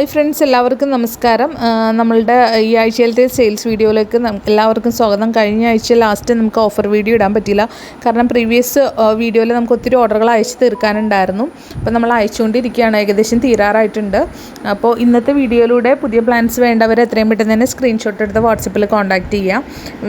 Hi friends എല്ലാവർക്കും നമസ്കാരം. നമ്മളുടെ ഈ ആഴ്ചയിലത്തെ സെയിൽസ് വീഡിയോയിലേക്ക് എല്ലാവർക്കും സ്വാഗതം. കഴിഞ്ഞ ആഴ്ച ലാസ്റ്റ് നമുക്ക് ഓഫർ വീഡിയോ ഇടാൻ പറ്റിയില്ല. കാരണം പ്രീവിയസ് വീഡിയോയിൽ നമുക്ക് ഒത്തിരി ഓർഡറുകൾ അയച്ചു തീർക്കാനുണ്ടായിരുന്നു. അപ്പോൾ നമ്മൾ അയച്ചുകൊണ്ടിരിക്കുകയാണ്. ഏകദേശം തീരാറായിട്ടുണ്ട്. അപ്പോൾ ഇന്നത്തെ വീഡിയോയിലൂടെ പുതിയ പ്ലാൻസ് വേണ്ടവർ എത്രയും പെട്ടെന്ന് തന്നെ സ്ക്രീൻഷോട്ട് എടുത്ത് വാട്സപ്പിൽ കോൺടാക്റ്റ് ചെയ്യാം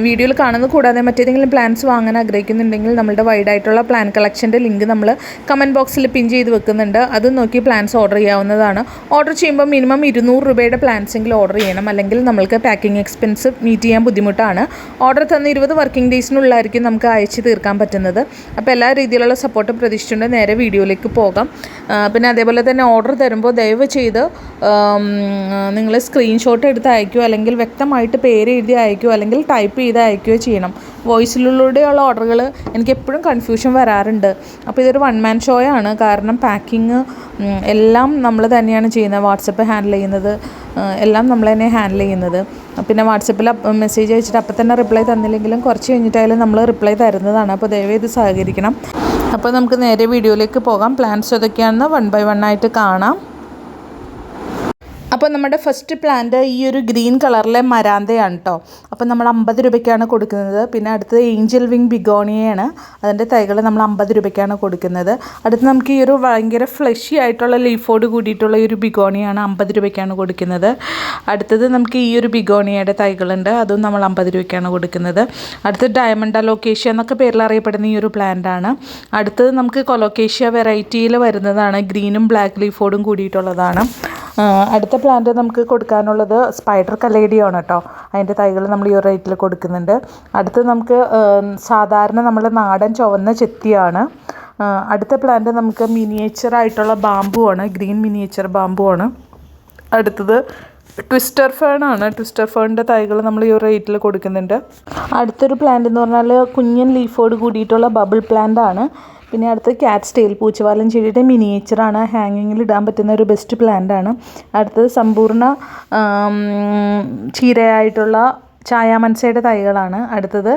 വീഡിയോയിൽ കാണുന്നത് കൂടാതെ മറ്റേതെങ്കിലും പ്ലാൻസ് വാങ്ങാൻ ആഗ്രഹിക്കുന്നുണ്ടെങ്കിൽ നമ്മളുടെ വൈഡായിട്ടുള്ള പ്ലാൻ കളക്ഷന്റെ ലിങ്ക് നമ്മൾ കമന്റ് ബോക്സിൽ പിൻ ചെയ്ത് വെക്കുന്നുണ്ട്. അത് നോക്കി പ്ലാൻസ് ഓർഡർ ചെയ്യാവുന്നതാണ്. ഓർഡർ ചെയ്യുമ്പോൾ മിനിമം ഇരുന്നൂറ് രൂപയുടെ പ്ലാൻസ് എങ്കിലും ഓർഡർ ചെയ്യണം. അല്ലെങ്കിൽ നമ്മൾക്ക് പാക്കിംഗ് എക്സ്പെൻസ് മീറ്റ് ചെയ്യാൻ ബുദ്ധിമുട്ടാണ്. ഓർഡർ തന്ന ഇരുപത് വർക്കിംഗ് ഡേയ്സിനുള്ളിലായിരിക്കും നമുക്ക് അയച്ച് തീർക്കാൻ പറ്റുന്നത്. അപ്പോൾ എല്ലാ രീതിയിലുള്ള സപ്പോർട്ടും പ്രതീക്ഷിച്ചുകൊണ്ട് നേരെ വീഡിയോയിലേക്ക് പോകാം. പിന്നെ അതേപോലെ തന്നെ ഓർഡർ തരുമ്പോൾ ദയവ് ചെയ്ത് നിങ്ങൾ സ്ക്രീൻഷോട്ട് എടുത്ത് അയക്കുകയോ അല്ലെങ്കിൽ വ്യക്തമായിട്ട് പേര് എഴുതി അയക്കുകയോ അല്ലെങ്കിൽ ടൈപ്പ് ചെയ്ത് അയക്കുകയോ ചെയ്യണം. വോയിസിലൂടെയുള്ള ഓർഡറുകൾ എനിക്ക് എപ്പോഴും കൺഫ്യൂഷൻ വരാറുണ്ട്. അപ്പോൾ ഇതൊരു വൺ മാൻ ഷോ ആണ്. കാരണം പാക്കിങ് എല്ലാം നമ്മൾ തന്നെയാണ് ചെയ്യുന്നത്. വാട്സപ്പ് ഹാൻഡിൽ ചെയ്യുന്നത് എല്ലാം നമ്മൾ തന്നെ ഹാൻഡിൽ ചെയ്യുന്നത്. പിന്നെ വാട്സപ്പിൽ മെസ്സേജ് അയച്ചിട്ട് അപ്പം തന്നെ റിപ്ലൈ തന്നില്ലെങ്കിലും കുറച്ച് കഴിഞ്ഞിട്ടായാലും നമ്മൾ റിപ്ലൈ തരുന്നതാണ്. അപ്പോൾ ദയവ് ഇത് സഹകരിക്കണം. അപ്പോൾ നമുക്ക് നേരെ വീഡിയോയിലേക്ക് പോകാം. പ്ലാൻസ് ഏതൊക്കെയാണെന്ന് വൺ ബൈ വൺ ആയിട്ട് കാണാം. അപ്പോൾ നമ്മുടെ ഫസ്റ്റ് പ്ലാന്റ് ഈ ഒരു ഗ്രീൻ കളറിലെ മരാന്തയാണ് കേട്ടോ അപ്പോൾ നമ്മൾ അമ്പത് രൂപയ്ക്കാണ് കൊടുക്കുന്നത്. പിന്നെ അടുത്തത് ഏഞ്ചൽ വിങ് ബിഗോണിയയാണ് അതിന്റെ തൈകൾ നമ്മൾ അമ്പത് രൂപയ്ക്കാണ് കൊടുക്കുന്നത്. അടുത്ത് നമുക്ക് ഈ ഒരു ഭയങ്കര ഫ്ലഷി ആയിട്ടുള്ള ലീഫോട് കൂടിയിട്ടുള്ള ഈ ഒരു ബിഗോണിയാണ് അമ്പത് രൂപയ്ക്കാണ് കൊടുക്കുന്നത്. അടുത്തത് നമുക്ക് ഈ ഒരു ബിഗോണിയയുടെ തൈകളുണ്ട്. അതും നമ്മൾ അമ്പത് രൂപയ്ക്കാണ് കൊടുക്കുന്നത്. അടുത്തത് ഡയമണ്ട് അലോക്കേഷ്യ എന്നൊക്കെ പേരിൽ അറിയപ്പെടുന്ന ഈ ഒരു പ്ലാന്റ് ആണ്. അടുത്തത് നമുക്ക് കൊലോക്കേഷ്യ വെറൈറ്റിയിൽ വരുന്നതാണ്. ഗ്രീനും ബ്ലാക്ക് ലീഫോടും കൂടിയിട്ടുള്ളതാണ്. അടുത്ത പ്ലാന്റ് നമുക്ക് കൊടുക്കാനുള്ളത് സ്പൈഡർ കലേഡിയാണ് കേട്ടോ അതിന്റെ തൈകൾ നമ്മൾ ഈ റേറ്റിൽ കൊടുക്കുന്നുണ്ട്. അടുത്ത് നമുക്ക് സാധാരണ നമ്മൾ നാടൻ ചുവന്ന ചെത്തിയാണ്. അടുത്ത പ്ലാന്റ് നമുക്ക് മിനിയേച്ചർ ആയിട്ടുള്ള ബാമ്പു ആണ്. ഗ്രീൻ മിനിയേച്ചർ ബാമ്പു ആണ്. അടുത്തത് ട്വിസ്റ്റർ ഫേൺ ആണ്. ട്വിസ്റ്റർ ഫേണിന്റെ തൈകൾ നമ്മൾ ഈ റേറ്റിൽ കൊടുക്കുന്നുണ്ട്. അടുത്തൊരു പ്ലാന്റ് എന്ന് പറഞ്ഞാൽ കുഞ്ഞൻ ലീഫോട് കൂടിയിട്ടുള്ള ബബിൾ പ്ലാന്റ് ആണ്. പിന്നെ അടുത്ത് ക്യാറ്റ് സ്റ്റൈൽ പൂച്ചവാലൻ ചെടിയുടെ മിനിയേച്ചറാണ് ഹാങ്ങിങ്ങിൽ ഇടാൻ പറ്റുന്ന ഒരു ബെസ്റ്റ് പ്ലാന്റ് ആണ്. അടുത്തത് സമ്പൂർണ ചീരയായിട്ടുള്ള ചായാമൻസയുടെ തൈകളാണ്. അടുത്തത്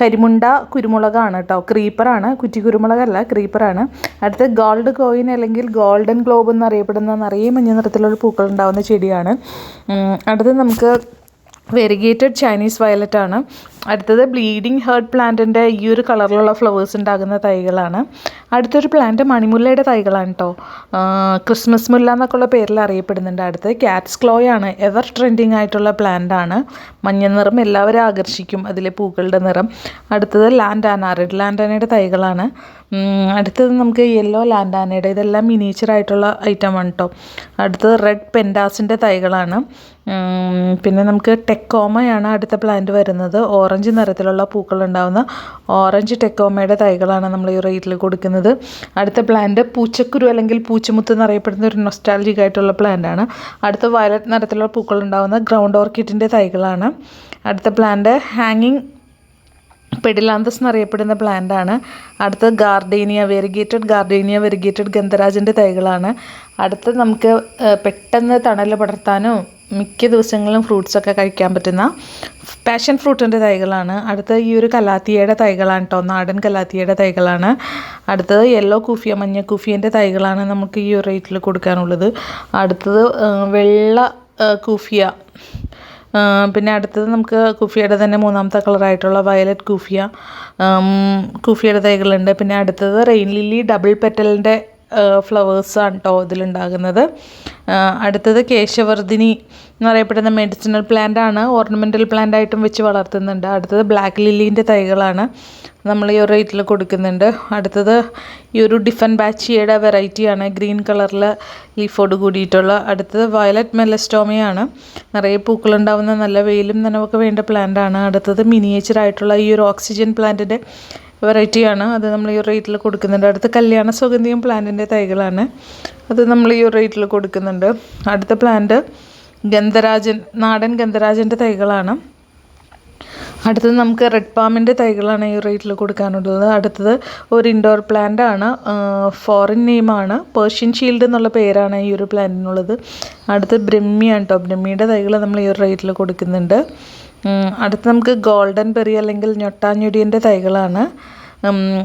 കരിമുണ്ട കുരുമുളകാണ് കേട്ടോ. ക്രീപ്പറാണ് കുറ്റി കുരുമുളകല്ല ക്രീപ്പറാണ് അടുത്തത് ഗോൾഡ് കോയിൻ അല്ലെങ്കിൽ ഗോൾഡൻ ഗ്ലോബ് എന്നറിയപ്പെടുന്ന നിറയെ മഞ്ഞ നിറത്തിലുള്ള പൂക്കൾ ഉണ്ടാകുന്ന ചെടിയാണ്. അടുത്തത് നമുക്ക് വെരിഗേറ്റഡ് ചൈനീസ് വയലറ്റാണ് അടുത്തത് ബ്ലീഡിങ് ഹേർട്ട് പ്ലാന്റിന്റെ ഈ ഒരു കളറിലുള്ള ഫ്ലവേഴ്സ് ഉണ്ടാകുന്ന തൈകളാണ്. അടുത്തൊരു പ്ലാന്റ് മണിമുല്ലയുടെ തൈകളാണ് കേട്ടോ ക്രിസ്മസ് മുല്ല എന്നൊക്കെയുള്ള പേരിൽ അറിയപ്പെടുന്നുണ്ട്. കാറ്റ്സ് ക്യാറ്റ്സ് ക്ലോയാണ് എവർ ട്രെൻഡിങ് ആയിട്ടുള്ള പ്ലാന്റ് ആണ്. മഞ്ഞ നിറം എല്ലാവരും ആകർഷിക്കും അതിലെ പൂക്കളുടെ നിറം. അടുത്തത് ലാൻഡാന റെഡ് ലാൻഡാനയുടെ തൈകളാണ്. അടുത്തത് നമുക്ക് യെല്ലോ ലാൻഡാനയുടെ ഇതെല്ലാം മിനിയേച്ചർ ആയിട്ടുള്ള ഐറ്റം ആണ് കേട്ടോ അടുത്തത് റെഡ് പെൻഡാസിന്റെ തൈകളാണ്. പിന്നെ നമുക്ക് ടെക്കോമയാണ് അടുത്ത പ്ലാന്റ് വരുന്നത്. ഓറഞ്ച് നിറത്തിലുള്ള പൂക്കൾ ഉണ്ടാകുന്ന ഓറഞ്ച് ടെക്കോമയുടെ തൈകളാണ് നമ്മൾ ഈ റേറ്റിൽ കൊടുക്കുന്നത്. അടുത്ത പ്ലാന്റ് പൂച്ചക്കുരു അല്ലെങ്കിൽ പൂച്ചമുത്ത് എന്നറിയപ്പെടുന്ന ഒരു നൊസ്റ്റാലജിക് ആയിട്ടുള്ള പ്ലാന്റ് ആണ്. അടുത്ത വയലറ്റ് നിറത്തിലുള്ള പൂക്കൾ ഉണ്ടാകുന്ന ഗ്രൗണ്ട് ഓർക്കിഡിന്റെ തൈകളാണ്. അടുത്ത പ്ലാന്റ് ഹാങ്ങിങ് പെഡിലാന്തസ് എന്നറിയപ്പെടുന്ന പ്ലാന്റ് ആണ്. അടുത്തത് ഗാർഡേനിയ വെരിഗേറ്റഡ് ഗാർഡേനിയ വെരിഗേറ്റഡ് ഗന്ധരാജന്റെ തൈകളാണ്. അടുത്തത് നമുക്ക് പെട്ടെന്ന് തണൽ പടർത്താനും മിക്ക ദിവസങ്ങളിലും ഫ്രൂട്ട്സൊക്കെ കഴിക്കാൻ പറ്റുന്ന പാഷൻ ഫ്രൂട്ടിന്റെ തൈകളാണ്. അടുത്ത ഈ ഒരു കലാത്തിയയുടെ തൈകളാണ് കേട്ടോ നാടൻ കലാത്തിയയുടെ തൈകളാണ്. അടുത്തത് യെല്ലോ കുഫിയ മഞ്ഞ കുഫിയന്റെ തൈകളാണ് നമുക്ക് ഈ ഒരു റേറ്റിൽ കൊടുക്കാനുള്ളത്. അടുത്തത് വെള്ള കുഫിയ പിന്നെ അടുത്തത് നമുക്ക് കുഫിയുടെ തന്നെ മൂന്നാമത്തെ കളറായിട്ടുള്ള വയലറ്റ് കുഫിയ കുഫിയുടെ തൈകളുണ്ട്. പിന്നെ അടുത്തത് റെയിൻ ലില്ലി ഡബിൾ പെറ്റലിന്റെ ഫ്ലവേഴ്സാണ് കേട്ടോ ഇതിലുണ്ടാകുന്നത്. അടുത്തത് കേശവർദ്ധിനി എന്നറിയപ്പെടുന്ന മെഡിസിനൽ പ്ലാന്റ് ആണ്. ഓർണമെന്റൽ പ്ലാന്റ് ആയിട്ടും വെച്ച് വളർത്തുന്നുണ്ട്. അടുത്തത് ബ്ലാക്ക് ലില്ലീന്റെ തൈകളാണ്. നമ്മൾ ഈ ഒരു റേറ്റിൽ കൊടുക്കുന്നുണ്ട്. അടുത്തത് ഈ ഒരു ഡിഫൻ ബാച്ചിയുടെ വെറൈറ്റിയാണ് ഗ്രീൻ കളറിൽ ലീഫോട് കൂടിയിട്ടുള്ള. അടുത്തത് വയലറ്റ് മെലസ്റ്റോമയാണ് നിറയെ പൂക്കളുണ്ടാവുന്ന നല്ല വെയിലും നനവൊക്കെ വേണ്ട പ്ലാന്റ് ആണ്. അടുത്തത് മിനിയേച്ചർ ആയിട്ടുള്ള ഈ ഒരു ഓക്സിജൻ പ്ലാന്റിന്റെ വെറൈറ്റിയാണ് അത് നമ്മൾ ഈ റേറ്റിൽ കൊടുക്കുന്നുണ്ട്. അടുത്ത കല്യാണ സുഗന്ധിയും പ്ലാന്റിന്റെ തൈകളാണ്. അത് നമ്മൾ ഈ റേറ്റിൽ കൊടുക്കുന്നുണ്ട്. അടുത്ത പ്ലാന്റ് ഗന്ധരാജൻ നാടൻ ഗന്ധരാജന്റെ തൈകളാണ്. അടുത്തത് നമുക്ക് റെഡ് പാമിന്റെ തൈകളാണ് ഈ റേറ്റിൽ കൊടുക്കാനുള്ളത്. അടുത്തത് ഒരു ഇൻഡോർ പ്ലാന്റ് ആണ്. ഫോറിൻ നെയിമാണ് പേർഷ്യൻ ഷീൽഡ് എന്നുള്ള പേരാണ് ഈ ഒരു പ്ലാന്റിനുള്ളത് അടുത്തത് ബ്രഹ്മിയാണ് കേട്ടോ ബ്രഹ്മിയുടെ തൈകൾ നമ്മൾ ഈ ഒരു റേറ്റിൽ കൊടുക്കുന്നുണ്ട്. അടുത്ത് നമുക്ക് ഗോൾഡൻ ബെറി അല്ലെങ്കിൽ ഞൊട്ടാഞ്ഞൊടിയന്റെ തൈകളാണ്.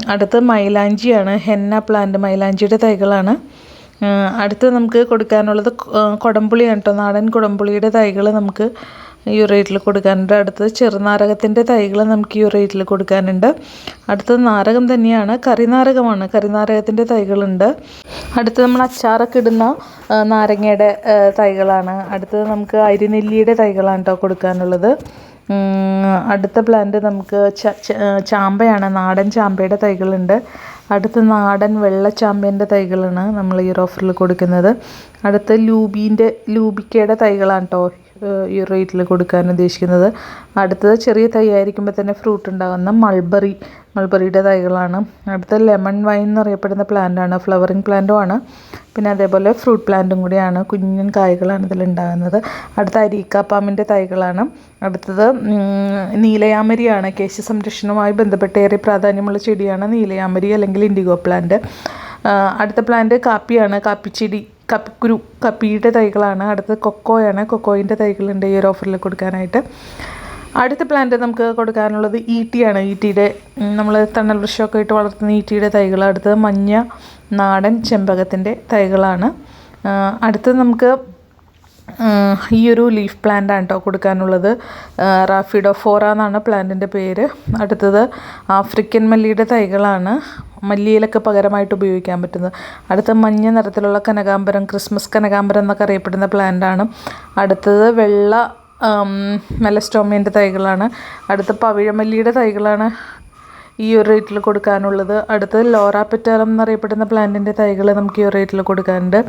അടുത്ത് മൈലാഞ്ചിയാണ് ഹെന്ന പ്ലാന്റ് മൈലാഞ്ചിയുടെ തൈകളാണ്. അടുത്ത് നമുക്ക് കൊടുക്കാനുള്ളത് കുടംപുളിയാണ് കേട്ടോ. നാടൻ കുടംപുളിയുടെ തൈകൾ നമുക്ക് ഈ ഒരു റേറ്റിൽ കൊടുക്കാനുണ്ട്. അടുത്തത് ചെറുനാരകത്തിന്റെ തൈകൾ നമുക്ക് യുറേറ്റിൽ റേറ്റിൽ കൊടുക്കാനുണ്ട്. അടുത്തത് നാരകം തന്നെയാണ്. കറിനാരകമാണ് കറിനാരകത്തിന്റെ തൈകളുണ്ട്. അടുത്തത് നമ്മൾ അച്ചാറൊക്കെ ഇടുന്ന നാരങ്ങയുടെ തൈകളാണ്. അടുത്തത് നമുക്ക് അരിനെല്ലിയുടെ തൈകളാണ് കേട്ടോ കൊടുക്കാനുള്ളത്. അടുത്ത പ്ലാന്റ് നമുക്ക് ചാമ്പയാണ്. നാടൻ ചാമ്പയുടെ തൈകളുണ്ട്. അടുത്ത നാടൻ വെള്ള ചാമ്പേന്റെ തൈകളാണ് നമ്മൾ ഈ ഓഫറിൽ കൊടുക്കുന്നത്. അടുത്ത ലൂബീന്റെ ലൂബിക്കയുടെ തൈകളാണ് കേട്ടോ ഈ റേറ്റിൽ കൊടുക്കാൻ ഉദ്ദേശിക്കുന്നത്. അടുത്തത് ചെറിയ തൈ ആയിരിക്കുമ്പോൾ തന്നെ ഫ്രൂട്ട് ഉണ്ടാകുന്ന മൾബറി മൾബറിയുടെ തൈകളാണ്. അടുത്ത ലെമൺ വൈൻ എന്നറിയപ്പെടുന്ന പ്ലാന്റാണ് ഫ്ലവറിങ് പ്ലാന്റും ആണ്. പിന്നെ അതേപോലെ ഫ്രൂട്ട് പ്ലാന്റും കൂടിയാണ് കുഞ്ഞൻ കായ്കളാണ് ഇതിലുണ്ടാകുന്നത് അടുത്ത അരീക്കാപ്പാമ്പിന്റെ തൈകളാണ്. അടുത്തത് നീലയാമരിയാണ് കേശ സംരക്ഷണവുമായി ബന്ധപ്പെട്ട് ഏറെ പ്രാധാന്യമുള്ള ചെടിയാണ് നീലയാമരി അല്ലെങ്കിൽ ഇൻഡിഗോ പ്ലാന്റ് അടുത്ത പ്ലാന്റ് കാപ്പിയാണ് കാപ്പിച്ചെടി. കപ്പിക്കുരു കപ്പിയുടെ തൈകളാണ്. അടുത്തത് കൊക്കോയാണ്. കൊക്കോയിന്റെ തൈകളുണ്ട് ഈ ഒരു ഓഫറിൽ കൊടുക്കാനായിട്ട്. അടുത്ത പ്ലാന്റ് നമുക്ക് കൊടുക്കാനുള്ളത് ഈട്ടിയാണ് ഈട്ടിയുടെ നമ്മൾ തണൽ വൃക്ഷമൊക്കെ ഇട്ട് വളർത്തുന്ന ഈട്ടിയുടെ തൈകൾ. അടുത്തത് മഞ്ഞ നാടൻ ചെമ്പകത്തിന്റെ തൈകളാണ്. അടുത്തത് നമുക്ക് ഈ ഒരു ലീഫ് പ്ലാന്റ് ആണ് കേട്ടോ കൊടുക്കാനുള്ളത്. റാഫിഡോഫോറ എന്നാണ് പ്ലാന്റിന്റെ പേര്. അടുത്തത് ആഫ്രിക്കൻ മല്ലിയുടെ തൈകളാണ് മല്ലിയിലൊക്കെ പകരമായിട്ട് ഉപയോഗിക്കാൻ പറ്റുന്നത്. അടുത്ത മഞ്ഞ നിറത്തിലുള്ള കനകാംബരം ക്രിസ്മസ് കനകാംബരം എന്നൊക്കെ അറിയപ്പെടുന്ന പ്ലാന്റാണ് അടുത്തത് വെള്ള മെലസ്റ്റോമിയന്റെ തൈകളാണ്. അടുത്ത പവിഴമല്ലിയുടെ തൈകളാണ് ഈ ഒരു റേറ്റിൽ കൊടുക്കാനുള്ളത്. അടുത്തത് ലോറ പെറ്റാലം എന്നറിയപ്പെടുന്ന പ്ലാന്റിന്റെ തൈകൾ നമുക്ക് ഈ ഒരു റേറ്റിൽ കൊടുക്കാനുണ്ട്.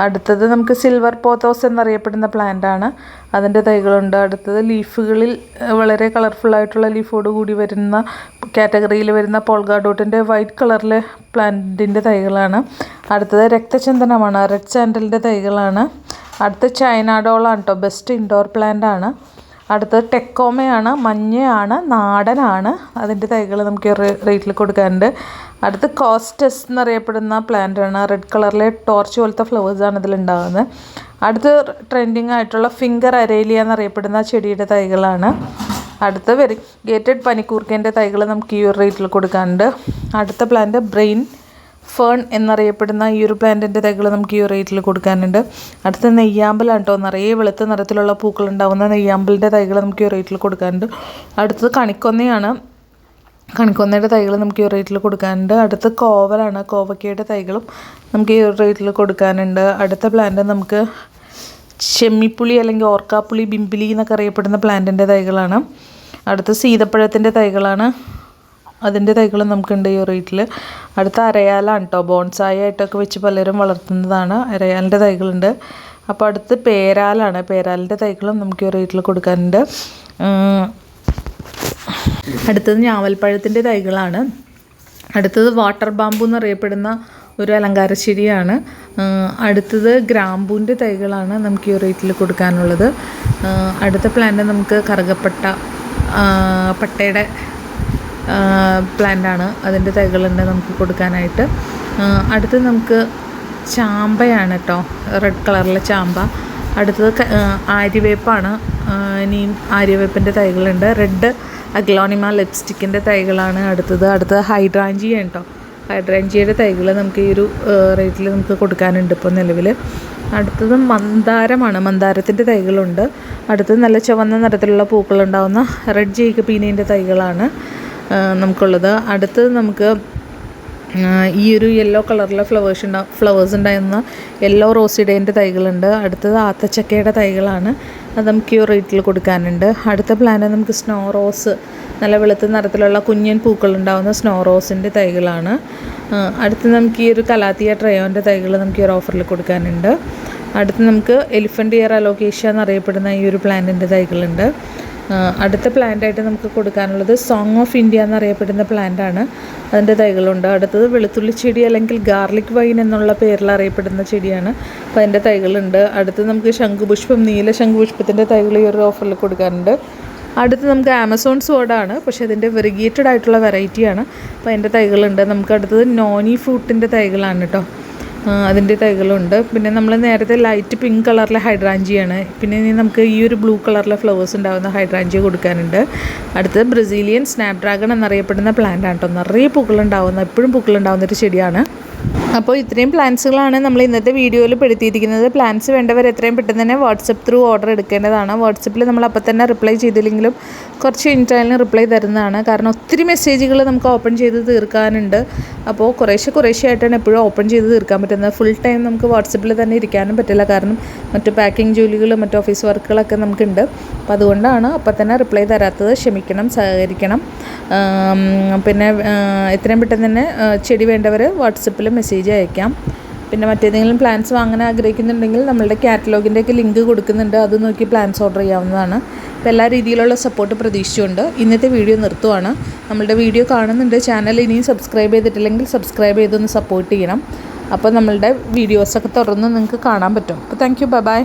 അടുത്തത് നമുക്ക് സിൽവർ പോത്തോസ് എന്നറിയപ്പെടുന്ന പ്ലാന്റാണ് അതിന്റെ തൈകളുണ്ട്. അടുത്തത് ലീഫുകളിൽ വളരെ കളർഫുള്ളായിട്ടുള്ള ലീഫോട് കൂടി വരുന്ന കാറ്റഗറിയിൽ വരുന്ന പോൾഗാഡോട്ടിന്റെ വൈറ്റ് കളറിലെ പ്ലാന്റിന്റെ തൈകളാണ്. അടുത്തത് രക്തചന്ദനമാണ്. റെഡ് സാൻഡലിന്റെ തൈകളാണ്. അടുത്ത ചൈനാഡോളാണ് കേട്ടോ ബെസ്റ്റ് ഇൻഡോർ പ്ലാന്റ് ആണ്. അടുത്തത് ടെക്കോമയാണ് മഞ്ഞയാണ് നാടനാണ്. അതിന്റെ തൈകൾ നമുക്ക് റേറ്റിൽ കൊടുക്കാറുണ്ട് അടുത്ത് കോസ്റ്റസ് എന്നറിയപ്പെടുന്ന പ്ലാന്റാണ് റെഡ് കളറിലെ ടോർച്ച് പോലത്തെ ഫ്ലവേഴ്സാണ് ഇതിലുണ്ടാകുന്നത് അടുത്ത് ട്രെൻഡിങ് ആയിട്ടുള്ള ഫിംഗർ അരേലിയ എന്നറിയപ്പെടുന്ന ചെടിയുടെ തൈകളാണ്. അടുത്ത വെരിഗേറ്റഡ് പനിക്കൂർക്കേന്റെ തൈകൾ നമുക്ക് ഈ ഒരു റേറ്റിൽ കൊടുക്കാറുണ്ട് അടുത്ത പ്ലാന്റ് ബ്രെയിൻ ഫേൺ എന്നറിയപ്പെടുന്ന ഈ ഒരു പ്ലാന്റിന്റെ തൈകൾ നമുക്ക് ഈ റേറ്റിൽ കൊടുക്കാനുണ്ട്. അടുത്ത നെയ്യാമ്പലാണ് കേട്ടോ നിറയെ വെളുത്ത നിറത്തിലുള്ള പൂക്കൾ ഉണ്ടാകുന്ന നെയ്യാമ്പലിന്റെ തൈകൾ നമുക്ക് ഈ റേറ്റിൽ കൊടുക്കാനുണ്ട്. അടുത്തത് കണിക്കൊന്നയാണ്. കണിക്കൊന്നയുടെ തൈകൾ നമുക്ക് ഈ റേറ്റിൽ കൊടുക്കാനുണ്ട്. അടുത്ത കോവലാണ്. കോവക്കയുടെ തൈകളും നമുക്ക് ഈ റേറ്റിൽ കൊടുക്കാനുണ്ട്. അടുത്ത പ്ലാന്റ് നമുക്ക് ചെമ്മിപ്പുളി അല്ലെങ്കിൽ ഓർക്കാപ്പുളി ബിംബിലി എന്നൊക്കെ അറിയപ്പെടുന്ന പ്ലാന്റിന്റെ തൈകളാണ്. അടുത്ത സീതപ്പഴത്തിന്റെ തൈകളാണ്. അതിന്റെ തൈകൾ നമുക്കുണ്ട് ഈ റേറ്റിൽ. അടുത്ത അരയാലാണ് കേട്ടോ ബോൺസായി ആയിട്ടൊക്കെ വെച്ച് പലരും വളർത്തുന്നതാണ്. അരയാലിന്റെ തൈകളുണ്ട്. അപ്പോൾ അടുത്ത് പേരാലാണ്. പേരാലിന്റെ തൈകളും നമുക്ക് ഈ റേറ്റിൽ കൊടുക്കാനുണ്ട്. അടുത്തത് ഞാവൽപ്പഴത്തിന്റെ തൈകളാണ്. അടുത്തത് വാട്ടർ ബാമ്പു എന്നറിയപ്പെടുന്ന ഒരു അലങ്കാര ചെടിയാണ് അടുത്തത് ഗ്രാമ്പൂവിന്റെ തൈകളാണ് നമുക്ക് ഈ റേറ്റിൽ കൊടുക്കാനുള്ളത്. അടുത്ത പ്ലാന്റ് നമുക്ക് കറുകപ്പട്ട പട്ടയുടെ പ്ലാന്റാണ് അതിന്റെ തൈകളുണ്ട് നമുക്ക് കൊടുക്കാനായിട്ട്. അടുത്തത് നമുക്ക് ചാമ്പയാണ് കേട്ടോ റെഡ് കളറിലെ ചാമ്പ. അടുത്തത് ആര്യവേപ്പാണ്. ഇനിയും ആര്യവേപ്പിന്റെ തൈകളുണ്ട്. റെഡ് അഗ്ലോണിമ ലിപ്സ്റ്റിക്കിന്റെ തൈകളാണ് അടുത്തത്. അടുത്തത് ഹൈഡ്രാഞ്ചിയ കേട്ടോ ഹൈഡ്രാഞ്ചിയുടെ തൈകൾ നമുക്ക് ഈ ഒരു റേറ്റിൽ നമുക്ക് കൊടുക്കാനുണ്ട് ഇപ്പോൾ നിലവിൽ അടുത്തത് മന്ദാരമാണ്. മന്ദാരത്തിന്റെ തൈകളുണ്ട്. അടുത്തത് നല്ല ചുവന്ന നിറത്തിലുള്ള പൂക്കളുണ്ടാവുന്ന റെഡ് ജേക്കബീനേന്റെ തൈകളാണ്. ആ, നമുക്കുള്ളത്. അടുത്തത് നമുക്ക് ഈ ഒരു യെല്ലോ കളറിലെ ഫ്ലവേഴ്സ് ഉണ്ടാ ഫ്ലവേഴ്സ് ഉണ്ടായിരുന്ന യെല്ലോ റോസിഡേന്റെ തൈകളുണ്ട്. അടുത്തത് ആത്തച്ചക്കയുടെ തൈകളാണ്. അത് നമുക്ക് ഈ റേറ്റിൽ കൊടുക്കാനുണ്ട്. അടുത്ത പ്ലാന്റ് നമുക്ക് സ്നോ റോസ് നല്ല വെളുത്ത നിറത്തിലുള്ള കുഞ്ഞൻ പൂക്കൾ ഉണ്ടാകുന്ന സ്നോ റോസിന്റെ തൈകളാണ് അടുത്ത് നമുക്ക് ഈ ഒരു കലാത്തിയ ട്രയോന്റെ തൈകൾ നമുക്ക് ഈ ഒരു ഓഫറിൽ കൊടുക്കാനുണ്ട്. അടുത്ത് നമുക്ക് എലിഫന്റ് ഇയർ അലോക്കേഷ്യ എന്നറിയപ്പെടുന്ന ഈ ഒരു പ്ലാന്റിന്റെ തൈകളുണ്ട്. അടുത്ത പ്ലാന്റായിട്ട് നമുക്ക് കൊടുക്കാനുള്ളത് സോങ് ഓഫ് ഇന്ത്യ എന്നറിയപ്പെടുന്ന പ്ലാന്റാണ് അതിന്റെ തൈകളുണ്ട്. അടുത്തത് വെളുത്തുള്ളി ചെടി അല്ലെങ്കിൽ ഗാർലിക് വൈൻ എന്നുള്ള പേരിൽ അറിയപ്പെടുന്ന ചെടിയാണ്. അപ്പോൾ അതിന്റെ തൈകളുണ്ട്. അടുത്ത് നമുക്ക് ശംഖുപുഷ്പം നീല ശംഖുപുഷ്പത്തിന്റെ തൈകൾ ഈ ഒരു ഓഫറിൽ കൊടുക്കാറുണ്ട് അടുത്ത് നമുക്ക് ആമസോൺ സോഡാണ് പക്ഷേ അതിന്റെ വെറിഗേറ്റഡ് ആയിട്ടുള്ള വെറൈറ്റിയാണ് അപ്പോൾ അതിന്റെ തൈകളുണ്ട്. നമുക്ക് അടുത്തത് നോനി ഫ്രൂട്ടിന്റെ തൈകളാണ് കേട്ടോ അതിന്റെ തൈകളുണ്ട്. പിന്നെ നമ്മൾ നേരത്തെ ലൈറ്റ് പിങ്ക് കളറിലെ ഹൈഡ്രാഞ്ചിയാണ്. പിന്നെ ഇനി നമുക്ക് ഈ ഒരു ബ്ലൂ കളറിലെ ഫ്ലവേഴ്സ് ഉണ്ടാകുന്ന ഹൈഡ്രാഞ്ചി കൊടുക്കാനുണ്ട്. അടുത്തത് ബ്രസീലിയൻ സ്നാപ് ഡ്രാഗൺ എന്നറിയപ്പെടുന്ന പ്ലാന്റ് ആണ് കേട്ടോ നിറയെ പൂക്കളുണ്ടാവുന്ന എപ്പോഴും പൂക്കളുണ്ടാവുന്ന ഒരു ചെടിയാണ്. അപ്പോൾ ഇത്രയും പ്ലാൻസുകളാണ് നമ്മൾ ഇന്നത്തെ വീഡിയോയിൽ പെടുത്തിയിരിക്കുന്നത്. പ്ലാൻസ് വേണ്ടവർ എത്രയും പെട്ടെന്ന് തന്നെ വാട്സപ്പ് ത്രൂ ഓർഡർ എടുക്കേണ്ടതാണ്. വാട്സപ്പിൽ നമ്മൾ അപ്പോൾ തന്നെ റിപ്ലൈ ചെയ്തില്ലെങ്കിലും കുറച്ച് മിനിറ്റായാലും റിപ്ലൈ തരുന്നതാണ്. കാരണം ഒത്തിരി മെസ്സേജുകൾ നമുക്ക് ഓപ്പൺ ചെയ്ത് തീർക്കാനുണ്ട്. അപ്പോൾ കുറേശ്ശെ കുറേശ്ശെ ആയിട്ടാണ് എപ്പോഴും ഓപ്പൺ ചെയ്ത് തീർക്കാൻ പറ്റുന്നത്. ഫുൾ ടൈം നമുക്ക് വാട്സപ്പിൽ തന്നെ ഇരിക്കാനും പറ്റില്ല. കാരണം മറ്റ് പാക്കിംഗ് ജോലികളും മറ്റ് ഓഫീസ് വർക്കുകളൊക്കെ നമുക്കുണ്ട്. അപ്പോൾ അതുകൊണ്ടാണ് അപ്പോൾ തന്നെ റിപ്ലൈ തരാത്തത്. ക്ഷമിക്കണം സഹകരിക്കണം. പിന്നെ എത്രയും പെട്ടെന്ന് തന്നെ ചെടി വേണ്ടവർ വാട്സപ്പിൽ മെസ്സേജ് അയക്കാം. പിന്നെ മറ്റേതെങ്കിലും പ്ലാൻസ് വാങ്ങാൻ ആഗ്രഹിക്കുന്നുണ്ടെങ്കിൽ നമ്മളുടെ കാറ്റലോഗിന്റെയൊക്കെ ലിങ്ക് കൊടുക്കുന്നുണ്ട്. അത് നോക്കി പ്ലാൻസ് ഓർഡർ ചെയ്യാവുന്നതാണ്. അപ്പോൾ എല്ലാ രീതിയിലുള്ള സപ്പോർട്ട് പ്രതീക്ഷിച്ചുകൊണ്ട് ഇന്നത്തെ വീഡിയോ നിർത്തുവാണ്. നമ്മളുടെ വീഡിയോ കാണുന്നുണ്ട്. ചാനൽ ഇനിയും സബ്സ്ക്രൈബ് ചെയ്തിട്ടില്ലെങ്കിൽ സബ്സ്ക്രൈബ് ചെയ്തൊന്ന് സപ്പോർട്ട് ചെയ്യണം. അപ്പോൾ നമ്മളുടെ വീഡിയോസൊക്കെ തുറന്ന് നിങ്ങൾക്ക് കാണാൻ പറ്റും. അപ്പോൾ താങ്ക് യു ബൈ